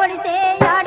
বলছে আর